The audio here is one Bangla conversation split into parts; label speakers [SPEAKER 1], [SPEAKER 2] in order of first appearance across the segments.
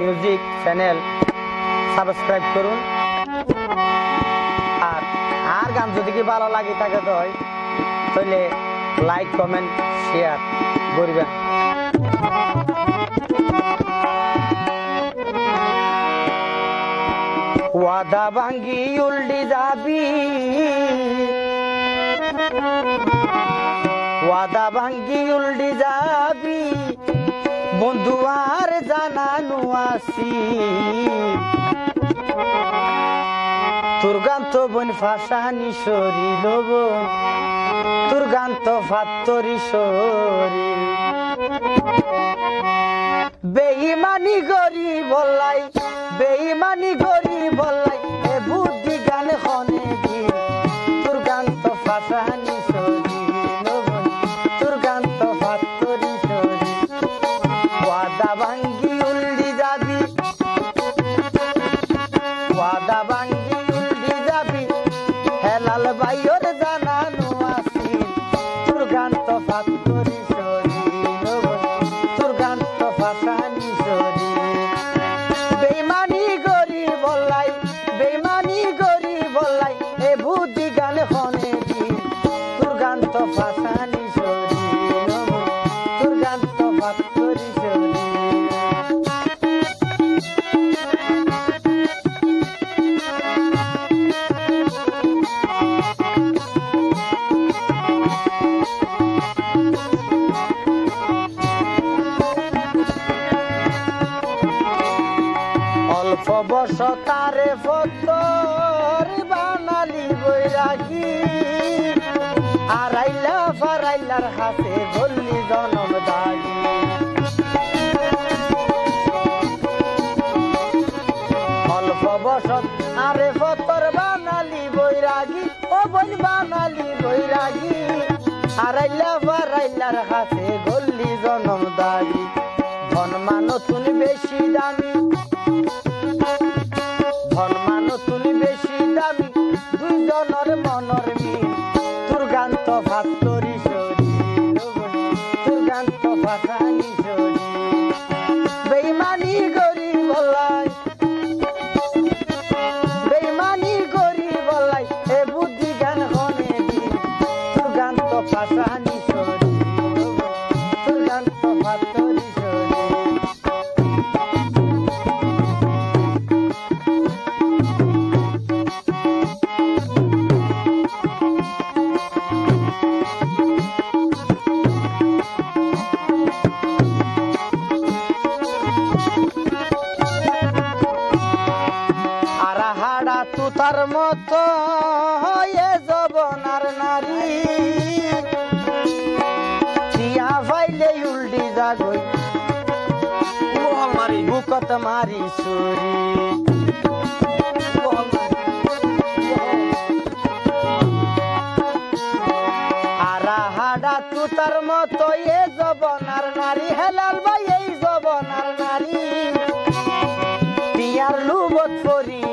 [SPEAKER 1] মিউজিক চ্যানেল সাবস্ক্রাইব করুন। আর আর গান যদি কি ভালো লাগে থাকে তো তাহলে লাইক, কমেন্ট, শেয়ার করবেন। ওয়াদা ভাঙ্গি উল্টি যাবি। ওয়াদা ভাঙ্গি উল্টি যাবি। বন্ধু আর জানানো আসি। তোর গান বোন ফাঁসানি শরীর বোন। তোর ফাত্তরি শরীর বেইমানি গরি বললাই হেলাল ভাইয়ের জানানো আসি তোর গান তো ফাত্তরি শরীর তোর গান তো ফাঁসানি শরীর বেইমানি গরি বললাই, বেইমানি গরি বললাই, এ বুদ্ধি গান হনে দি তোর গান শরীর তোর গান তো শরীর অল্প বর্ষ তারে ফতর বানালি বৈরাগী আড়াইলা ফারাইলার হাতে গল্লি জনম দাগি। অল্প বসত আরে ফতর বানালি বৈরাগী ও বোন বানালি বৈরাগী আড়াইলা ফারাইলার হাতে গল্লি জনম দাগি। ধন নতুন বেশি দামি। তো ভাত করি সরি তোর গান ভাসানি তুতার মতো হয়ে জবনার নারী। টিয়া ফাইলে উল্টি জাগই বুকত মারি সুরি আর হাড়া তুতার মতো এ জবনার নারী হেলাল ভাই এই জবনার নারী। পিয়ার লুবত ফরিয়ে রে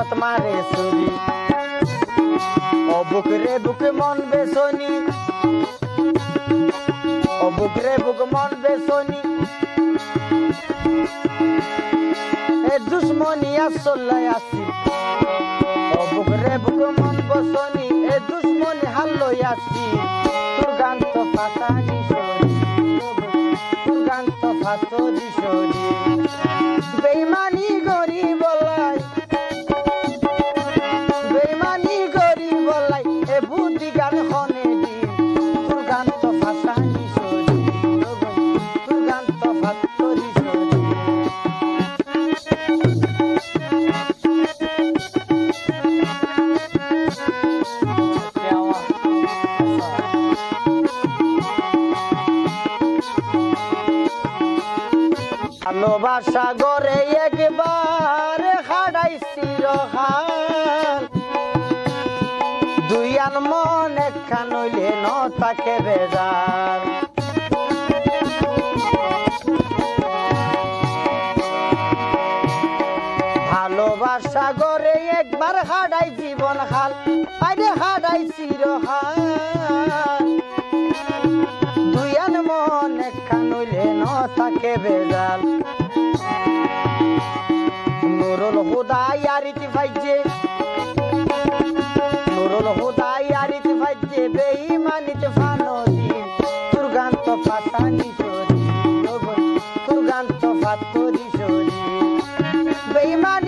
[SPEAKER 1] বুকত মারে সুরি ও বুক বুক মন বেসনি ও বুক রে বুক মন বেসনি এ দুশ্মনী আসল্লাই আসি। ও বুক রে বুক মন বসনি এ দুশ্মনী হাল্লই আসি। তোর গান তো ফাঁসানি সরি তোর ভালোবাসা গরে একবার হারাইছি রহাল দুই আন মন একখান হইলে ন তাকে বেজার। ভালোবাস সাগরে একবার হাডাই জীবন খাল আইরে হাডাই চিরহাল। দুয়ান মন একখান হইলে ন থাকে বেজাল। নুরুল আর ইয়ারিতি ভাইছে